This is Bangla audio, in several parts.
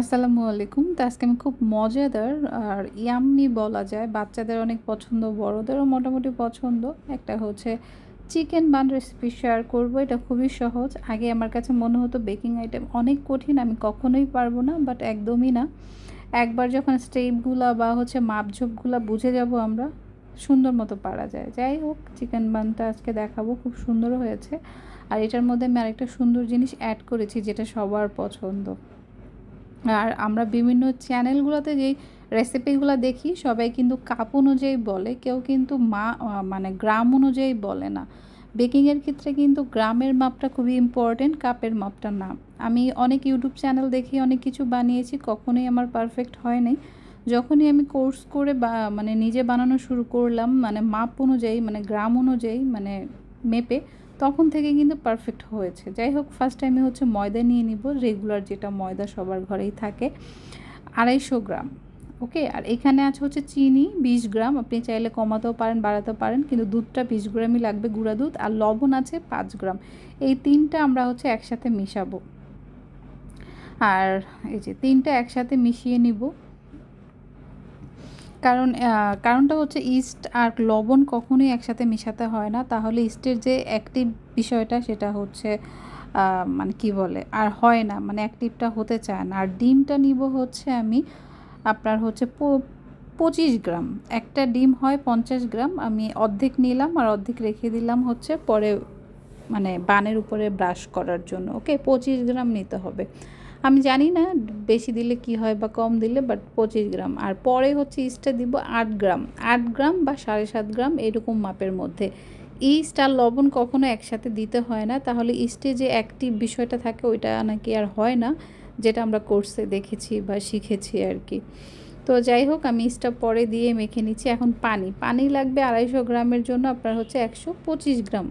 আসসালামু আলাইকুম। তো আজকে আমি খুব মজাদার আর ইয়াম্মি বলা যায়, বাচ্চাদের অনেক পছন্দ, বড়দেরও মোটামুটি পছন্দ। একটা হচ্ছে চিকেন বান রেসিপি শেয়ার করব, এটা খুবই সহজ। আগে আমার কাছে মনে হতো বেকিং আইটেম অনেক কঠিন, আমি কখনোই পারব না বাট একদমই না। একবার যখন স্টেপগুলা বা হচ্ছে মাপঝোপগুলা বুঝে যাব আমরা, সুন্দর মতো পারা যায়। যাই হোক, চিকেন বানটা আজকে দেখাবো, খুব সুন্দর হয়েছে। আর এটার মধ্যে আমি আরেকটা সুন্দর জিনিস অ্যাড করেছি, যেটা সবার পছন্দ। আর আমরা বিভিন্ন চ্যানেলগুলোতে যেই রেসিপিগুলো দেখি, সবাই কিন্তু কাপ অনুযায়ী বলে, কেউ কিন্তু মা মানে গ্রাম অনুযায়ী বলে না। বেকিংয়ের ক্ষেত্রে কিন্তু গ্রামের মাপটা খুবই ইম্পর্টেন্ট কাপের মাপটা না। আমি অনেক ইউটিউব চ্যানেল দেখি, অনেক কিছু বানিয়েছি, কখনোই আমার পারফেক্ট হয়নি। যখনই আমি কোর্স করে বা মানে নিজে বানানো শুরু করলাম মানে মাপ অনুযায়ী মানে গ্রাম অনুযায়ী মানে মেপে তখন থেকে কিন্তু পারফেক্ট হয়েছে। যাই হোক ফার্স্ট টাইমে হচ্ছে ময়দা নিয়ে নিব রেগুলার যেটা ময়দা সবার ঘরেই থাকে, আড়াইশো গ্রাম ওকে আর এখানে আছে হচ্ছে চিনি, বিশ গ্রাম, আপনি চাইলে কমাতেও পারেন, বাড়াতেও পারেন, কিন্তু দুধটা বিশ গ্রামই লাগবে গুঁড়া দুধ, আর লবণ আছে পাঁচ গ্রাম। এই তিনটা আমরা হচ্ছে একসাথে মিশাবো। আর এই যে তিনটা একসাথে মিশিয়ে নিব। কারণ কারণটা হচ্ছে ইস্ট আর লবণ কখনোই একসাথে মেশাতে হয় না। তাহলে ইস্টের যে অ্যাক্টিভ বিষয়টা সেটা হচ্ছে মানে কি বলে, আর হয় না মানে অ্যাক্টিভটা হতে চায় না। আর ডিমটা নিব হচ্ছে আমি আপনার হচ্ছে পঁচিশ গ্রাম। একটা ডিম হয় পঞ্চাশ গ্রাম, আমি অর্ধেক নিলাম আর অর্ধেক রেখে দিলাম হচ্ছে পরে মানে বানের উপরে ব্রাশ করার জন্য ওকে পঁচিশ গ্রাম নিতে হবে। আমি জানি না বেশি দিলে কি হয় বা কম দিলে বাট পঁচিশ গ্রাম। আর পরে হচ্ছে ইস্টটা দিব আট গ্রাম। আট গ্রাম বা সাড়ে সাত গ্রাম এরকম মাপের মধ্যে। ইস্ট আর লবণ কখনো একসাথে দিতে হয় না। তাহলে ইস্টে যে অ্যাক্টিভ বিষয়টা থাকে, ওইটা নাকি আর হয় না, যেটা আমরা কোর্সে দেখেছি বা শিখেছি আর কি। তো যাই হোক, আমি ইস্টটা পরে দিয়ে মেখে নিচ্ছি। এখন পানি। পানি লাগবে আড়াইশো গ্রামের জন্য আপনার হচ্ছে একশো পঁচিশ গ্রাম।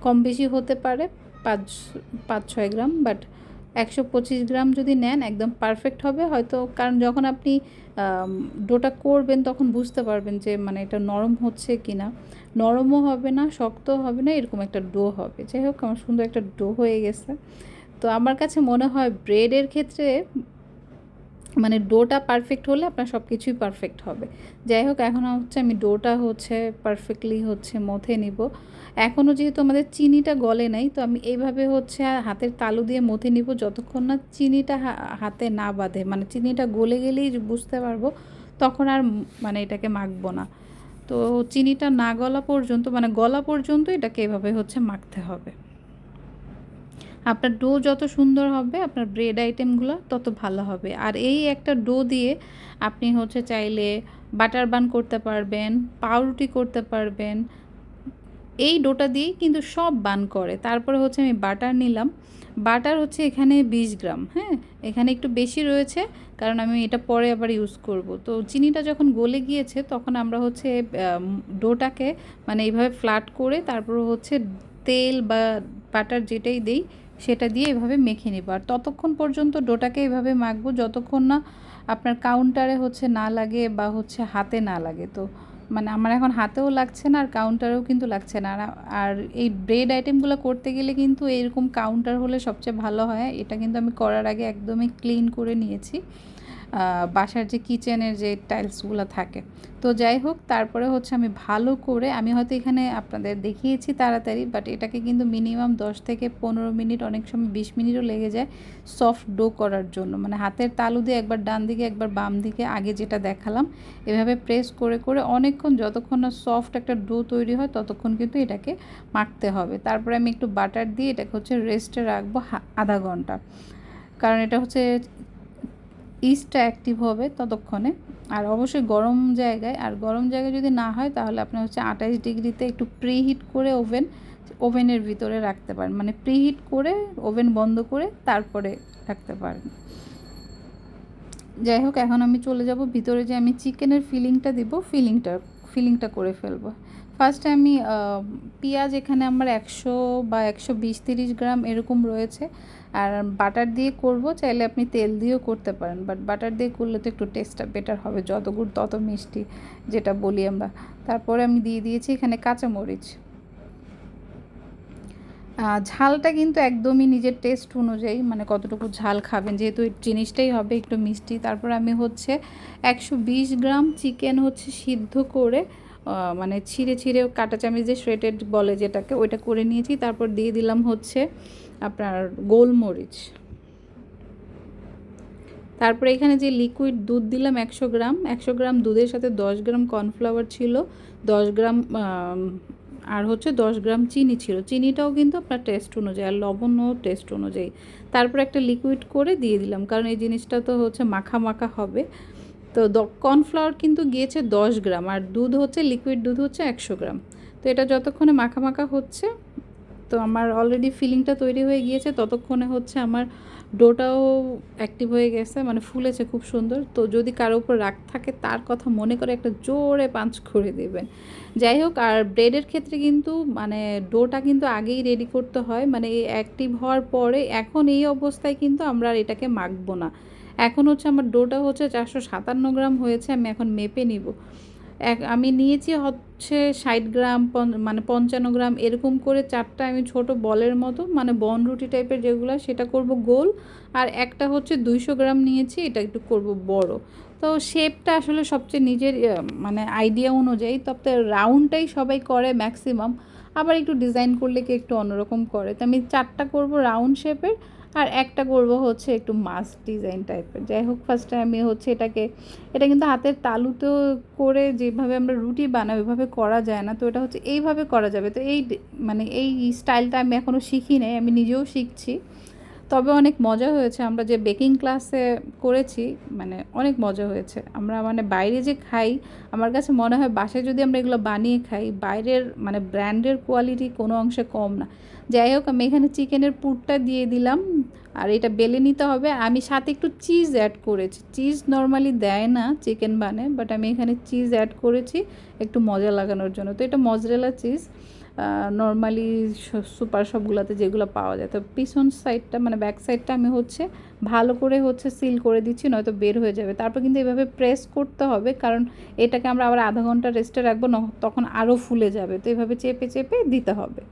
কম বেশি হতে পারে, পাঁচ পাঁচ, ছয় গ্রাম বাট একশো পঁচিশ গ্রাম যদি নেন, একদম পারফেক্ট হবে। হয়তো কারণ যখন আপনি ডোটা করবেন তখন বুঝতে পারবেন যে মানে এটা নরম হচ্ছে কি না নরমও হবে না শক্ত হবে না, এরকম একটা ডো হবে। যাই হোক, আমার সুন্দর একটা ডো হয়ে গেছে। তো আমার কাছে মনে হয় ব্রেডের ক্ষেত্রে মানে ডোটা পারফেক্ট হলে আপনার সব কিছুই পারফেক্ট হবে। যাই হোক, এখন হচ্ছে আমি ডোটা হচ্ছে পারফেক্টলি হচ্ছে মথে নিব। এখনও যেহেতু আমাদের চিনিটা গলে নাই, তো আমি এইভাবে হচ্ছে হাতের তালু দিয়ে মথে নিব যতক্ষণ না চিনিটা হাতে না বাঁধে। মানে চিনিটা গলে গেলেই বুঝতে পারব, তখন আর মানে এটাকে মাখবো না। তো চিনিটা না গলা পর্যন্ত মানে গলা পর্যন্ত এটাকে এভাবে হচ্ছে মাখতে হবে। আপনার ডো যত সুন্দর হবে, আপনার ব্রেড আইটেমগুলো তত ভালো হবে। আর এই একটা ডো দিয়ে আপনি হচ্ছে চাইলে বাটার বান করতে পারবেন, পাউরুটি করতে পারবেন, এই ডোটা দিয়েই কিন্তু সব বান করে। তারপরে হচ্ছে আমি বাটার নিলাম। বাটার হচ্ছে এখানে বিশ গ্রাম হ্যাঁ? এখানে একটু বেশি রয়েছে, কারণ আমি এটা পরে আবার ইউজ করব। তো চিনিটা যখন গলে গিয়েছে, তখন আমরা হচ্ছে ডোটাকে মানে এইভাবে ফ্ল্যাট করে তারপর হচ্ছে তেল বা বাটার যেটাই দেই সেটা দিয়ে এভাবে মেখে নেব। আর ততক্ষণ পর্যন্ত ডোটাকে এভাবে মাখবো যতক্ষণ না আপনার কাউন্টারে হচ্ছে না লাগে বা হচ্ছে হাতে না লাগে। তো মানে আমার এখন হাতেও লাগছে না আর কাউন্টারেও কিন্তু লাগছে না। আর এই ব্রেড আইটেমগুলো করতে গেলে কিন্তু এরকম কাউন্টার হলে সবচেয়ে ভালো হয়। এটা কিন্তু আমি করার আগে একদমই ক্লিন করে নিয়েছি। বাসার যে কিচেনের যে টাইলসগুলো থাকে। তো যাই হোক, তারপরে হচ্ছে আমি ভালো করে, আমি হয়তো এখানে আপনাদের দেখিয়েছি তাড়াতাড়ি বাট এটাকে কিন্তু মিনিমাম দশ থেকে পনেরো মিনিট, অনেক সময় বিশ মিনিটও লেগে যায় সফট ডো করার জন্য। মানে হাতের তালু দিয়ে একবার ডান দিকে, একবার বাম দিকে আগে যেটা দেখালাম, এভাবে প্রেস করে করে অনেকক্ষণ যতক্ষণ না সফট একটা ডো তৈরি হয়, ততক্ষণ কিন্তু এটাকে মাখতে হবে। তারপরে আমি একটু বাটার দিয়ে এটাকে হচ্ছে রেস্টে রাখব আধা ঘণ্টা। কারণ এটা হচ্ছে ইস্টটা অ্যাক্টিভ হবে ততক্ষণে। আর অবশ্যই গরম জায়গায়, আর গরম জায়গায় যদি না হয়, তাহলে আপনি হচ্ছে আঠাইশ ডিগ্রিতে একটু প্রিহিট করে ওভেন ওভেনের ভিতরে রাখতে পারেন। মানে প্রিহিট করে ওভেন বন্ধ করে তারপরে রাখতে পারেন। যাই হোক, এখন আমি চলে যাব। ভিতরে যে আমি চিকেনের ফিলিংটা দিব ফিলিংটা ফিলিংটা করে ফেলব। ফার্স্টে আমি পেঁয়াজ এখানে আমার একশো বা একশো বিশ তিরিশ গ্রাম এরকম রয়েছে। আর বাটার দিয়ে করব, চাইলে আপনি তেল দিয়েও করতে পারেন। বাট বাটার দিয়ে করলে তো একটু টেস্টটা বেটার হবে, যত গুড় তত মিষ্টি যেটা বলি আমরা। তারপরে আমি দিয়ে দিয়েছি এখানে কাঁচামরিচ। ঝালটা কিন্তু একদমই নিজের টেস্ট অনুযায়ী মানে কতটুকু ঝাল খাবেন, যেহেতু জিনিসটাই হবে একটু মিষ্টি। তারপর আমি হচ্ছে একশো বিশ গ্রাম চিকেন হচ্ছে সিদ্ধ করে মানে ছিঁড়ে ছিঁড়ে কাটা চামচ যে শ্রেটেড বলে যেটাকে, ওইটা করে নিয়েছি। তারপর দিয়ে দিলাম হচ্ছে আপনার গোলমরিচ। তারপরে এখানে যে লিকুইড দুধ দিলাম একশো গ্রাম একশো গ্রাম দুধের সাথে দশ গ্রাম কর্নফ্লাওয়ার ছিল, দশ গ্রাম আর হচ্ছে দশ গ্রাম চিনি ছিল। চিনিটাও কিন্তু আপনার টেস্ট অনুযায়ী আর লবণও টেস্ট অনুযায়ী। তারপর একটা লিকুইড করে দিয়ে দিলাম, কারণ এই জিনিসটা তো হচ্ছে মাখা মাখা হবে। তো কর্নফ্লাওয়ার কিন্তু গিয়েছে দশ গ্রাম, আর দুধ হচ্ছে লিকুইড দুধ হচ্ছে একশো গ্রাম। তো এটা যতক্ষণে মাখা মাখা হচ্ছে, তো আমার অলরেডি ফিলিংটা তৈরি হয়ে গিয়েছে, ততক্ষণে হচ্ছে আমার ডোটাও অ্যাক্টিভ হয়ে গেছে মানে ফুলেছে খুব সুন্দর। তো যদি কারও উপর রাগ থাকে, তার কথা মনে করে একটা জোরে পাঞ্চ করে দেবেন। যাই হোক, আর ব্রেডের ক্ষেত্রে কিন্তু মানে ডোটা কিন্তু আগেই রেডি করতে হয়। মানে এই অ্যাক্টিভ হওয়ার পরে এখন এই অবস্থায় কিন্তু আমরা আর এটাকে মাখবো না। এখন হচ্ছে আমার ডোটা হচ্ছে চারশো সাতান্ন গ্রাম হয়েছে, আমি এখন মেপে নিব। এক, আমি নিয়েছি হচ্ছে ষাট গ্রাম মানে পঞ্চান্ন গ্রাম, এরকম করে চারটা আমি ছোট বলের মতো মানে বন রুটি টাইপের যেগুলো, সেটা করব গোল। আর একটা হচ্ছে দুইশো গ্রাম নিয়েছি, এটা একটু করব বড়। তো শেপটা আসলে সবচেয়ে নিজের মানে আইডিয়া অনুযায়ী তবে রাউন্ডটাই সবাই করে ম্যাক্সিমাম। আবার একটু ডিজাইন করলে কি একটু অন্যরকম করে। তো আমি চারটা করব রাউন্ড শেপের আর একটা করব হচ্ছে একটু মাছ ডিজাইন টাইপের যাই হোক ফার্স্টে আমি হচ্ছে এটাকে, এটা কিন্তু হাতের তালুতেও করে যেভাবে আমরা রুটি বানাই ওইভাবে করা যায় না। তো এটা হচ্ছে এইভাবে করা যাবে। তো এই মানে এই স্টাইলটা আমি এখনও শিখি নাই, আমি নিজেও শিখছি। তবে অনেক মজা হয়েছে। আমরা যে বেকিং ক্লাসে করেছি মানে অনেক মজা হয়েছে। আমরা মানে বাইরে যে খাই, আমার কাছে মনে হয় বাসায় যদি আমরা এগুলো বানিয়ে খাই, বাইরের মানে ব্র্যান্ডের কোয়ালিটি কোনো অংশে কম না। যাই হোক, আমি এখানে চিকেনের পুরটা দিয়ে দিলাম। আর এটা বেলে নিতে হবে। আমি সাথে একটু চিজ অ্যাড করেছি। চিজ নর্মালি দেয় না চিকেন বানে বাট আমি এখানে চিজ অ্যাড করেছি। একটু মজা লাগানোর জন্য। তো এটা মজরেলা চিজ নর্মালি সুপার শপগুলোতে যেগুলো পাওয়া যায়। তো পিছন সাইডটা মানে ব্যাক সাইডটা আমি হচ্ছে ভালো করে হচ্ছে সিল করে দিচ্ছি, নয়তো বের হয়ে যাবে। তারপর কিন্তু এভাবে প্রেস করতে হবে, কারণ এটাকে আমরা আবার আধা ঘণ্টা রেস্টে রাখব তখন আরও ফুলে যাবে। তো এভাবে চেপে চেপে দিতে হবে।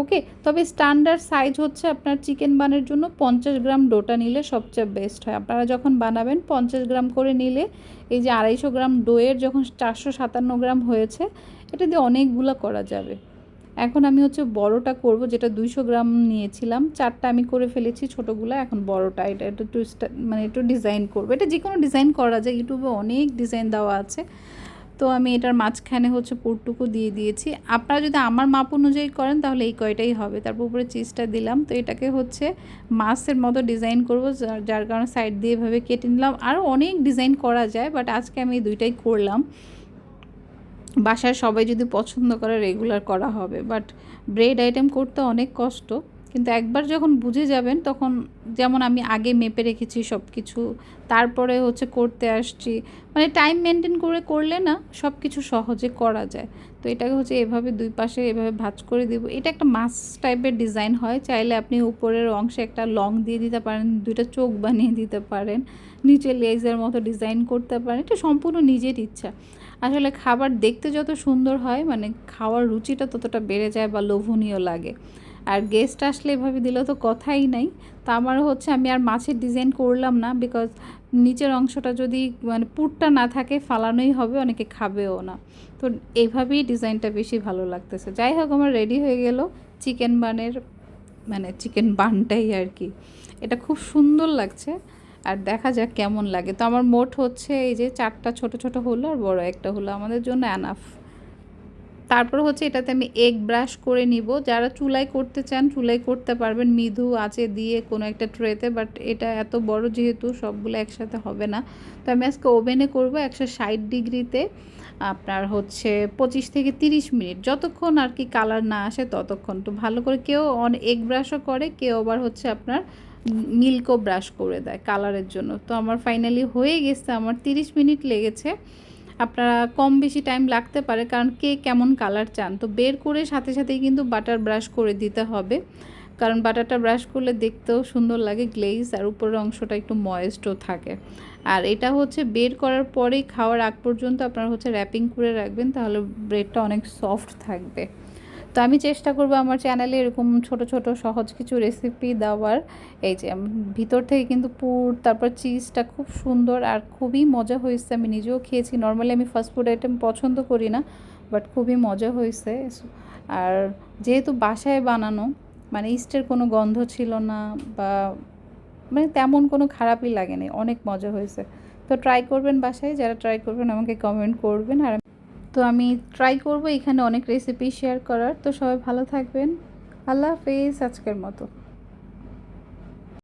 ওকে তবে স্ট্যান্ডার্ড সাইজ হচ্ছে আপনার চিকেন বানের জন্য পঞ্চাশ গ্রাম ডোটা নিলে সবচেয়ে বেস্ট হয়। আপনারা যখন বানাবেন, পঞ্চাশ গ্রাম করে নিলে এই যে আড়াইশো গ্রাম ডোয়ের যখন চারশো সাতান্ন গ্রাম হয়েছে, এটা দিয়ে অনেকগুলো করা যাবে। এখন আমি হচ্ছে বড়টা করব, যেটা দুইশো গ্রাম নিয়েছিলাম। চারটা আমি করে ফেলেছি ছোটোগুলো, এখন বড়টা, এটা একটু মানে একটু ডিজাইন করব। এটা যে কোনো ডিজাইন করা যায়, ইউটিউবে অনেক ডিজাইন দেওয়া আছে। তো আমি এটার মাঝখানে হচ্ছে পুরটুকু দিয়ে দিয়েছি। আপনারা যদি আমার মাপ অনুযায়ী করেন, তাহলে এই কয়টাই হবে। তারপর উপরে চিজটা দিলাম। তো এটাকে হচ্ছে মাছের মতো ডিজাইন করব, যার কারণে সাইড দিয়ে এভাবে কেটে নিলাম। আরও অনেক ডিজাইন করা যায় বাট আজকে আমি এই দুইটাই করলাম। বাসায় সবাই যদি পছন্দ করে রেগুলার করা হবে। বাট ব্রেড আইটেম করতে অনেক কষ্ট। কিন্তু একবার যখন বুঝে যাবেন, তখন যেমন আমি আগে মেপে রেখেছি সব কিছু তারপরে হচ্ছে করতে আসছি। মানে টাইম মেনটেন করে করলে না সব কিছু সহজে করা যায়। তো এটাকে হচ্ছে এভাবে দুই পাশে এভাবে ভাজ করে দিব। এটা একটা মাছ টাইপের ডিজাইন হয়। চাইলে আপনি উপরের অংশে একটা লং দিয়ে দিতে পারেন, দুইটা চোখ বানিয়ে দিতে পারেন। নিচে লেজের মতো ডিজাইন করতে পারেন, এটা সম্পূর্ণ নিজের ইচ্ছা। আসলে খাবার দেখতে যত সুন্দর হয় মানে খাওয়ার রুচিটা ততটা বেড়ে যায় বা লোভনীয় লাগে। আর গেস্ট আসলে এভাবে দিলে তো কথাই নাই। তা আমারও হচ্ছে, আমি আর মাছের ডিজাইন করলাম না বিকজ নিচের অংশটা যদি মানে পুরটা না থাকে, ফালানোই হবে, অনেকে খাবেও না। তো এইভাবেই ডিজাইনটা বেশি ভালো লাগতেছে। যাই হোক, আমার রেডি হয়ে গেল চিকেন বানের মানে চিকেন বানটাই আর কি। এটা খুব সুন্দর লাগছে। আর দেখা যাক কেমন লাগে। তো আমার মোট হচ্ছে এই যে চারটা ছোট ছোট হলো আর বড় একটা হলো আমাদের জন্য অ্যানাফ তারপর হচ্ছে এটাতে আমি এগ ব্রাশ করে নিব। যারা চুলাই করতে চান চুলাই করতে পারবেন। মৃদু আঁচে দিয়ে কোনো একটা ট্রেতে বাট এটা এত বড় যেহেতু সবগুলো একসাথে হবে না। তো আমি আজকে ওভেনে করব একশো ষাট ডিগ্রিতে। আপনার হচ্ছে পঁচিশ থেকে তিরিশ মিনিট। যতক্ষণ আর কি কালার না আসে ততক্ষণ। তো ভালো করে কেউ অন এগ ব্রাশও করে, কেউ আবার হচ্ছে আপনার মিল্কও ব্রাশ করে দেয় কালারের জন্য। তো আমার ফাইনালি হয়ে গেছে, আমার তিরিশ মিনিট লেগেছে। আপনারা কম বেশি টাইম লাগতে পারে, কারণ কে কেমন কালার চান? তো বের করে সাথে সাথেই কিন্তু বাটার ব্রাশ করে দিতে হবে। কারণ বাটারটা ব্রাশ করলে দেখতেও সুন্দর লাগে গ্লেজ আর উপরের অংশটা একটু ময়েস্টও থাকে। আর এটা হচ্ছে বের করার পরেই খাওয়ার আগ পর্যন্ত আপনারা হচ্ছে র্যাপিং করে রাখবেন, তাহলে ব্রেডটা অনেক সফট থাকবে। তো আমি চেষ্টা করব আমার চ্যানেলে এরকম ছোট ছোট, সহজ কিছু রেসিপি দেওয়ার। এই যে ভিতর থেকে কিন্তু পুর, তারপর চিজটা খুব সুন্দর আর খুবই মজা হয়েছে। আমি নিজেও খেয়েছি। নর্মালি আমি ফাস্টফুড আইটেম পছন্দ করি না বাট খুবই মজা হয়েছে। আর যেহেতু বাসায় বানানো মানে ইস্টের কোনো গন্ধ ছিল না বা মানে তেমন কোনো খারাপই লাগেনি। অনেক মজা হয়েছে। তো ট্রাই করবেন বাসায়। যারা ট্রাই করবেন আমাকে কমেন্ট করবেন। আর তো আমি ট্রাই করব এখানে অনেক রেসিপি শেয়ার করার। তো সবাই ভালো থাকবেন। আল্লাহ হাফেজ, আজকের মতো।